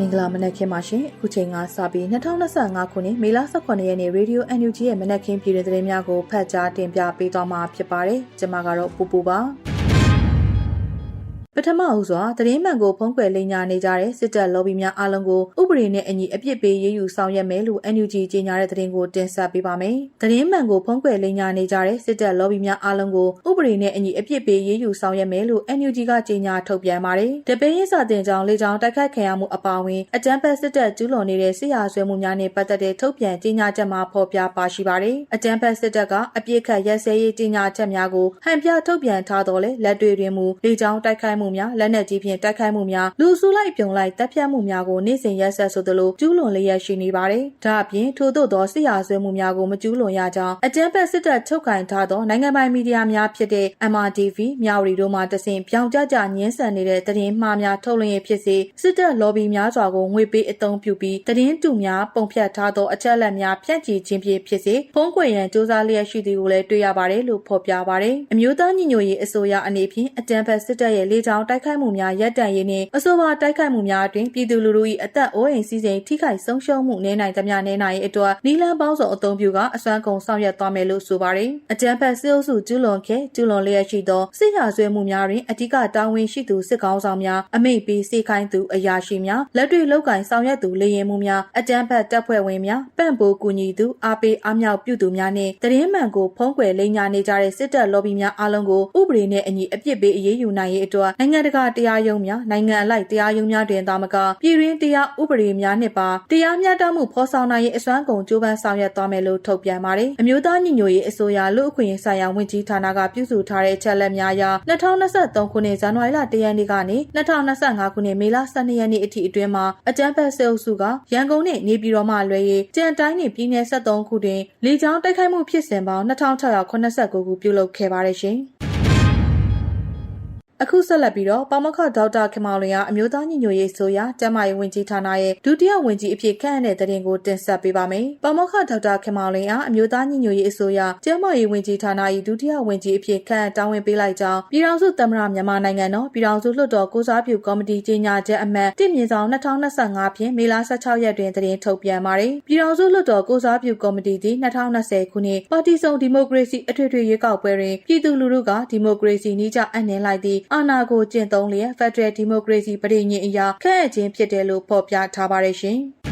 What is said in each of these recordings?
မင်္ဂလာမနက်ခင်းပါရှင်အခုချိန်ကစပြီး2025ခုနှစ်မေလ18ရက်နေ့ Radio NUG ရဲ့မနက်ခင်းပြည်တွင်သတင်းများကိုဖတ်ကြားတင်ပြပေးသွားမှာဖြစ်ပါတယ်ကျွန်မကတော့ပူပူပါ ပထမဦးစွာသတင်းမှန်ကိုဖုံးကွယ်လိမ်ညာနေကြတဲ့စစ်တပ်လော်ဘီများအားလုံးကိုဥပဒေနဲ့အညီအပြစ်ပေးရေးယူဆောင်ရွက်မယ်လို့ NUG ကြေညာတဲ့သတင်းကိုတင်ဆက်ပေးပါမယ်။သတင်းမှန်ကိုဖုံးကွယ်လိမ်ညာနေကြတဲ့စစ်တပ်လော်ဘီများအားလုံးကိုဥပဒေနဲ့အညီအပြစ်ပေးရေးယူဆောင်ရွက်မယ်လို့ NUG ကကြေညာထုတ်ပြန်ပါတယ်။တပင်းရေးစာတင်ကြောင်းလေကြောင်းတိုက်ခတ်ခံရမှုအပါအဝင်အကြမ်းဖက်စစ်တပ်ကျူးလွန်နေတဲ့စစ်ရာဇဝဲမှုများနဲ့ပတ်သက်တဲ့ထုတ်ပြန်ကြေညာချက်မှာဖော်ပြပါရှိပါတယ်။အကြမ်းဖက်စစ်တပ်ကအပြစ်ခတ်ရက်စဲရေးကြေညာချက်များကိုဟန်ပြထုတ်ပြန်ထားတော်လဲလက်တွေ့တွင်မူလေကြောင်းတိုက်ခိုက်မှုများလက်နက်ကြီးဖြင့်တိုက်ခိုက်မှုများလူစုလိုက်ပြုံလိုက်တပ်ဖြတ်မှုများကိုနေ့စဉ်ရက်ဆက်ဆိုသလိုကျူးလွန်လျက်ရှိနေပါတယ်။ဒါအပြင်ထို့သောသောစစ်ရာဇဝဲမှုများကိုမကျူးလွန်ရကြောင်းအကြမ်းဖက်စစ်တပ်ချုပ်ကင်ထားသောနိုင်ငံပိုင်မီဒီယာများဖြစ်တဲ့ MRTV မြောက်ရီတို့မှတဆင့်ပြောင်ကြကြညှင်းဆန်နေတဲ့သတင်းမှားများထုတ်လွှင့်ရဖြစ်စေစစ်တပ်လော်ဘီများစွာကိုငွေပေးအသုံးပြုပြီးသတင်းတူများပုံဖြတ်ထားသောအချက်အလက်များဖြန့်ချီခြင်းဖြင့်ဖြစ်စေဖုံးကွယ်ရန်စ조사လျက်ရှိသည်ကိုလည်းတွေ့ရပါတယ်လို့ဖော်ပြပါတယ်။အမျိုးသားညီညွတ်ရေးအစိုးရအနေဖြင့်အကြမ်းဖက်စစ်တပ်ရဲ့လေကြောင်းတိုက်ခိုက်မှုများရပ်တန့်ရေးနှင့်အဆိုပါတိုက်ခိုက်မှုများအတွင်ပြည်သူလူထု၏အသက်အိုးအိမ်စီးစိမ်ထိခိုက်ဆုံးရှုံးမှုနေနိုင်သမျှနေနိုင်ရေးအတွက်နီလန်ပေါင်းစုံအသုံးပြုကအစွမ်းကုန်ဆောင်ရွက်သွားမယ်လို့ဆိုပါတယ်။အကြမ်းဖက်စစ်အုပ်စုကျူးလွန်ခဲ့ကျူးလွန်လျက်ရှိသောစစ်ရာဇဝဲမှုများတွင်အထူးတာဝန်ရှိသူစစ်ကောင်းဆောင်များအမိတ်ပေးစေခိုင်းသူအရာရှိများလက်တွေ့လောက်ကင်ဆောင်ရွက်သူလေရင်မှုများအကြမ်းဖက်တပ်ဖွဲ့ဝင်များပန့်ပိုးကူညီသူအားပေးအားမြောက်ပြုသူများနှင့်တရင်မှန်ကိုဖုံးကွယ်လိမ်ညာနေကြတဲ့စစ်တပ်လော်ဘီများအားလုံးကိုဥပဒေနဲ့အညီအပြစ်ပေးအရေးယူနိုင်ရေးအတွက်နိုင်ငံတကာတရားရုံးများနိုင်ငံအလိုက်တရားရုံးများတွင်သာမကပြည်တွင်းတရားဥပဒေများနှင့်ပါတရားမျှတမှုဖော်ဆောင်နိုင်ရေးအစွမ်းကုန်ကြိုးပမ်းဆောင်ရွက်သွားမယ်လို့ထုတ်ပြန်ပါတယ်။အမျိုးသားညီညွတ်ရေးအစိုးရလူ့အခွင့်အရေးဆိုင်ရာဝန်ကြီးဌာနကပြုစုထားတဲ့အချက်အလက်များအရ2023ခုနှစ်ဇန်နဝါရီလ1ရက်နေ့ကနေ2025ခုနှစ်မေလ12ရက်နေ့အထိအတွင်းမှာအကြမ်းဖက်စစ်အုပ်စုကရန်ကုန်နဲ့နေပြည်တော်မှလွဲ၍ကြံတိုင်းနှင့်ပြည်내73ခုတွင်လေကြောင်းတိုက်ခိုက်မှုဖြစ်စဉ်ပေါင်း2689ခုပြုလုပ်ခဲ့ပါတယ်ရှင်။ အခုဆက်လက်ပြီးတော့ပါမခဒေါက်တာခင်မောင်လင်ကအမျိုးသားညီညွတ်ရေးဆိုရာကျန်းမာရေးဝန်ကြီးဌာနရဲ့ဒုတိယဝန်ကြီးအဖြစ်ခန့်အပ်တဲ့တဲ့တင်ကိုတင်ဆက်ပေးပါမယ်။ပါမခဒေါက်တာခင်မောင်လင်ကအမျိုးသားညီညွတ်ရေးအစိုးရကျန်းမာရေးဝန်ကြီးဌာန၏ဒုတိယဝန်ကြီးအဖြစ်ခန့်အပ်တာဝန်ပေးလိုက်ကြောင်းပြည်ထောင်စုသမ္မတမြန်မာနိုင်ငံတော်ပြည်ထောင်စုလွှတ်တော်ကိုစားပြုကော်မတီကြီးညာချက်အမှတ်1မြင်းဆောင်2025ဖြင့်မေလ16ရက်တွင်တင်ထုတ်ပြန်ပါတယ်။ပြည်ထောင်စုလွှတ်တော်ကိုစားပြုကော်မတီသည်2020ခုနှစ်ပါတီစုံဒီမိုကရေစီအထွေထွေရွေးကောက်ပွဲတွင်ပြည်သူလူထုကဒီမိုကရေစီနည်းကျအနှင်းလိုက်သည့်အာဏာကိုကျင့်သုံးလျက် Federal Democracy ပြည်ညင်အရာခန့်အပ်ခြင်းဖြစ်တယ်လို့ ဖော်ပြထားပါတယ်ရှင်။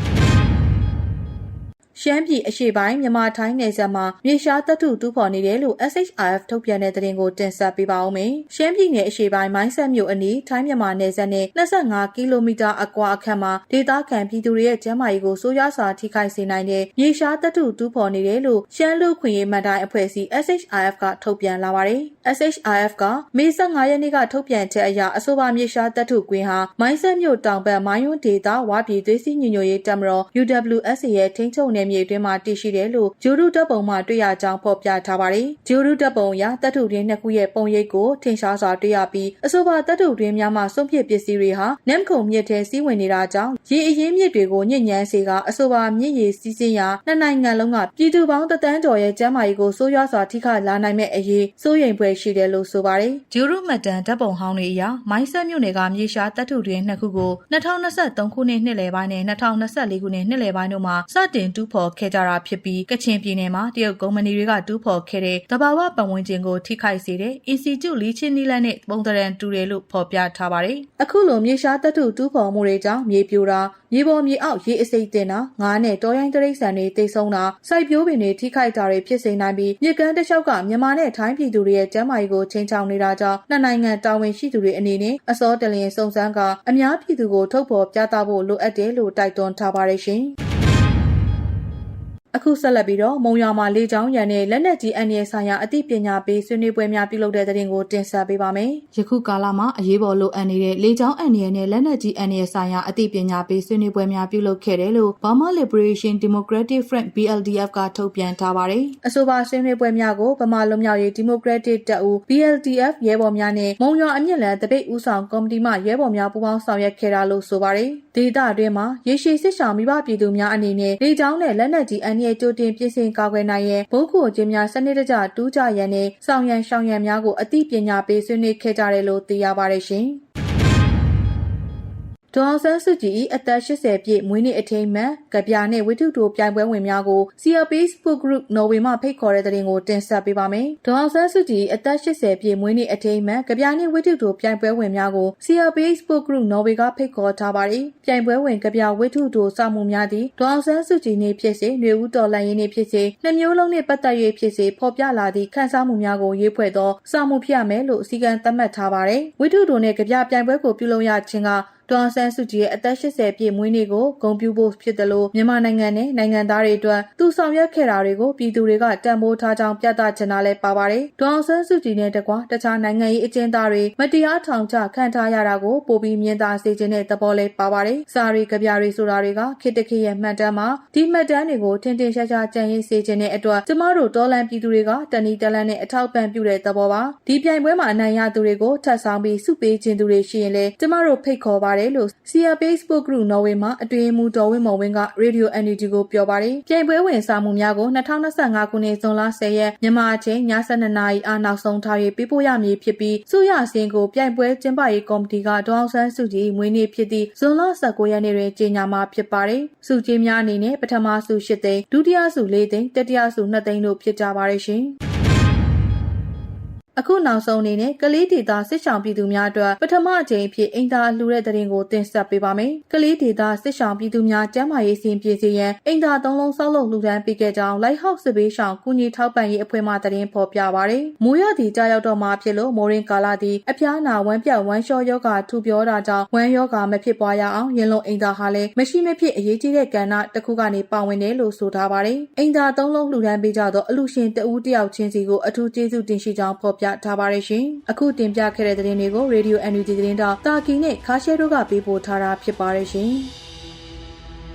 ရှမ်းပြည်အရှေ့ပိုင်းမြန်မာထိုင်းနယ်စပ်မှာမြေရှားတပ်ထုတူးဖော်နေတယ်လို့ SHRF ထုတ်ပြန်တဲ့သတင်းကိုတင်ဆက်ပေးပါဦးမယ်။ရှမ်းပြည်နယ်အရှေ့ပိုင်းမိုင်းဆက်မြို့အနီးထိုင်းမြန်မာနယ်စပ်နဲ့25ကီလိုမီတာအကွာအခန့်မှာဒေသခံပြည်သူတွေရဲ့ကျန်းမာရေးကိုဆိုးရွားစွာထိခိုက်စေနိုင်တဲ့မြေရှားတပ်ထုတူးဖော်နေတယ်လို့ရှမ်းလူခွင့်ရေးမှတ်တိုင်းအဖွဲ့အစည်း SHRF ကထုတ်ပြန်လာပါတယ်။ SHRF ကမေ15ရက်နေ့ကထုတ်ပြန်ချက်အရအဆိုပါမြေရှားတပ်ထုကွင်းဟာမိုင်းဆက်မြို့တောင်ဘက်မိုင်းယွန်းဒေသဝါပြည်သွေးစည်းညညရေးတပ်မတော် UWSA ရဲ့ထိန်းချုပ်နယ်မြေအတွင်းမှာတည်ရှိတယ်လို့ဂျိုဒုတပ်ပုံမှာတွေ့ရကြောင်းဖော်ပြထားပါတယ်။ဂျိုဒုတပ်ပုံအရတပ်ထုတွင်နှစ်ခုရဲ့ပုံရိပ်ကိုထင်ရှားစွာတွေ့ရပြီးအဆိုပါတပ်ထုတွင်များမှစွန့်ပစ်ပစ္စည်းတွေဟာနမ်ခုံမြစ်ထဲစီးဝင်နေတာကြောင့်ရေအရင်းမြစ်တွေကိုညှဉ်းညမ်းစေကအဆိုပါမြစ်ရေစီးဆင်းရာနှစ်နိုင်ငံလုံးကပြည်သူပေါင်းတသန်းကျော်ရဲ့ကျန်းမာရေးကိုဆိုးရွားစွာထိခိုက်လာနိုင်မဲ့အရေးစိုးရိမ်ဖွယ်ရှိတယ်လို့ဆိုပါတယ်။ဂျိုဒုမတန်တပ်ပုံဟောင်းတွေအရမိုင်းဆက်မြို့နယ်ကမြေရှားတပ်ထုတွင်နှစ်ခုကို2023ခုနှစ်နှစ်လယ်ပိုင်းနဲ့2024ခုနှစ်နှစ်လယ်ပိုင်းတို့မှာစတင်တူးဖော်ခဲ့ကြတာဖြစ်ပြီးကချင်ပြည်နယ်မှာတရုတ်ကုမ္ပဏီတွေကတူးဖော်ခဲ့တဲ့တဘာဝပတ်ဝန်းကျင်ကိုထိခိုက်စေတဲ့ Institute လီချင်းနီလန်နဲ့ပုံသဏ္ဍာန်တူတယ်လို့ဖော်ပြထားပါတယ်။အခုလိုမြေရှားတပ်ထုတူးဖော်မှုတွေကြောင့်မြေပြိုတာမြေပေါ်မြေအောက်ရေအစိတ်တင်တာငါးနဲ့တောရိုင်းတရိတ်ဆန်တွေတိတ်ဆုံးတာစိုက်ပျိုးပင်တွေထိခိုက်တာတွေဖြစ်စေနိုင်ပြီးမြစ်ကမ်းတစ်လျှောက်ကမြန်မာနဲ့ထိုင်းပြည်သူတွေရဲ့ကျန်းမာရေးကိုချိန်ချောင်နေတာကြောင့်နှစ်နိုင်ငံတာဝန်ရှိသူတွေအနေနဲ့အစောတလျင်စုံစမ်းကအများပြည်သူကိုထုတ်ဖော်ပြသဖို့လိုအပ်တယ်လို့တိုက်တွန်းထားပါတယ်ရှင်။ အခုဆက်လက်ပြီးတော့မုံရွာမှာလေကြောင်းရန်နဲ့လက်နက်ကြီးအန်ရဆိုင်ရာအသိပညာပေးဆွေးနွေးပွဲများပြုလုပ်တဲ့တဲ့တင်ကိုတင်ဆက်ပေးပါမယ်။ယခုကာလမှာအရေးပေါ်လိုအပ်နေတဲ့လေကြောင်းအန်ရနဲ့လက်နက်ကြီးအန်ရဆိုင်ရာအသိပညာပေးဆွေးနွေးပွဲများပြုလုပ်ခဲ့တယ်လို့ Burma Liberation Democratic Front BLDF ကထုတ်ပြန်ထားပါတယ်။အဆိုပါဆွေးနွေးပွဲများကိုဗမာလွတ်မြောက်ရေး Democratic တပ်ဦး BLDF ရဲဘော်များနဲ့မုံရွာအမြင့်လန်တပိတ်ဦးဆောင်ကော်မတီမှရဲဘော်များပူးပေါင်းဆောင်ရွက်ခဲ့တာလို့ဆိုပါတယ်။ ဒေသအတွင်းမှာရေရှည်စစ်ဆောင်မိဘပြည်သူများအနေနဲ့လေကြောင်းနဲ့လက်နက်ကြီးအန်ရကြိုတင်ပြင်ဆင်ကာကွယ်နိုင်ရန်ဘုတ်ခုခြင်းများစနစ်တကျတူးကြရန်နဲ့ဆောင်ရန်ရှောင်ရန်များကိုအသိပညာပေးဆွေးနွေးခဲ့ကြတယ်လို့သိရပါတယ်ရှင်။ ဒေါအောင်ဆန်းစုကြည်၏အသက်80ပြည့်မွေးနေ့အထိမ်းအမှန်ကဗျာနှင့်ဝိထုတိုပြိုင်ပွဲဝင်များကို CRPH Sport Group Norway မှဖိတ်ခေါ်တဲ့တဲ့တင်ကိုတင်ဆက်ပေးပါမယ်။ဒေါအောင်ဆန်းစုကြည်အသက်80ပြည့်မွေးနေ့အထိမ်းအမှန်ကဗျာနှင့်ဝိထုတိုပြိုင်ပွဲဝင်များကို CRPH Sport Group Norway ကဖိတ်ခေါ်ထားပါတယ်။ပြိုင်ပွဲဝင်ကဗျာဝိထုတိုစမှုများသည့်ဒေါအောင်ဆန်းစုကြည်နေ့ဖြစ်စေ၊ຫນွေဦးတော်လှန်ရေးနေ့ဖြစ်စေနှမျိုးလုံးနှင့်ပတ်သက်၍ဖြစ်စေဖော်ပြလာသည့်ခန်းစားမှုများကိုရေးဖွဲ့သောစမှုဖြစ်ရမယ်လို့အစည်းအကမ်းသတ်မှတ်ထားပါတယ်။ဝိထုတိုနှင့်ကဗျာပြိုင်ပွဲကိုပြုလုပ်ရခြင်းက ဒေါ်ဆန်းစုကြည်ရဲ့အသက်80ပြည့်မွေးနေ့ကိုဂုဏ်ပြုဖို့ဖြစ်တယ်လို့မြန်မာနိုင်ငံနဲ့နိုင်ငံသားတွေအတွက်သူဆောင်ရွက်ခဲ့တာတွေကိုပြည်သူတွေကတန်ဖိုးထားကြောင်းပြသချင်တာလည်းပါပါတယ်။ဒေါ်ဆန်းစုကြည်နဲ့တကွတခြားနိုင်ငံရေးအကျဉ်းသားတွေမတရားထောင်ချခံထားရတာကိုပိုပြီးမြင်သာစေခြင်းတဲ့သဘောလည်းပါပါတယ်။စာရီကြပြတွေဆိုတာတွေကခေတ္တခေတ်ရဲ့မှတ်တမ်းမှာဒီမှတ်တမ်းတွေကိုထင်ထင်ရှားရှားကြံ့ရည်စေခြင်းတဲ့အတွက်ကျမတို့တော်လန်ပြည်သူတွေကတဏီတလန်နဲ့အထောက်ပံ့ပြုတဲ့သဘောပါ။ဒီပြိုင်ပွဲမှာအနိုင်ရသူတွေကိုထပ်ဆောင်ပြီးစုပေးခြင်းသူတွေရှိရင်လည်းကျမတို့ဖိတ်ခေါ်ပါပါတယ်လို့ Sia Facebook Group Norway မှာအတွင်းမူတော်ဝင်းမော်ဝင်းက Radio Energy ကိုပြောပါတယ်။ပြိုင်ပွဲဝင်စာမှုများကို2025ခုနှစ်ဇွန်လ10ရက်မြန်မာအချိန်ည7:00နာရီအားနောက်ဆုံးထား၍ပေးပို့ရမည်ဖြစ်ပြီးစုရစင်းကိုပြိုင်ပွဲကျင်းပရေးကော်မတီကဒေါအောင်ဆန်းစုကြည်မွေးနေ့ဖြစ်သည့်ဇွန်လ19ရက်နေ့တွင်ကြေညာမှာဖြစ်ပါတယ်။စုကြီးများအနေနဲ့ပထမစု8သိန်းဒုတိယစု4သိန်းတတိယစု2သိန်းတို့ဖြစ်ကြပါရရှင်။ အခုနောက်ဆုံးအနေနဲ့ကလေးဒေတာစစ်ဆောင်ပြည်သူများအတွက်ပထမအကြိမ်အဖြစ်အင်တာလှူတဲ့တဲ့ရင်ကိုတင်ဆက်ပေးပါမယ်။ကလေးဒေတာစစ်ဆောင်ပြည်သူများကျန်းမာရေးစင်ပြည်စီရန်အင်တာသုံးလုံးဆောက်လုပ်လှူဒန်းပေးခဲ့ကြောင်း Lighthouse စစ်ပေးဆောင်ကုညီထောက်ပံ့ရေးအဖွဲ့မှတဲ့ရင်ဖော်ပြပါရယ်။မိုးရသည့်ကြားရောက်တော့မှဖြစ်လို့မိုးရင်ကာလာသည်အဖျားနာဝမ်းပြတ်ဝမ်းလျှောယောဂထူပြောတာကြောင့်ဝမ်းယောဂမဖြစ်ပွားရအောင်ရင်လုံးအင်တာဟာလည်းမရှိမဖြစ်အရေးကြီးတဲ့ကဏ္ဍတစ်ခုကနေပါဝင်တယ်လို့ဆိုထားပါရယ်။အင်တာသုံးလုံးလှူဒန်းပေးကြတော့အလူရှင်တဦးတယောက်ချင်းစီကိုအထူးကျေးဇူးတင်ရှိကြောင်းဖော်ပြထားပါရယ်ရှင်။အခုတင်ပြခဲ့တဲ့သတင်းတွေကို Radio NUG သတင်းတော့တာကီနဲ့ခါရှဲတို့ကပေးပို့ထားတာဖြစ်ပါတယ်ရှင်။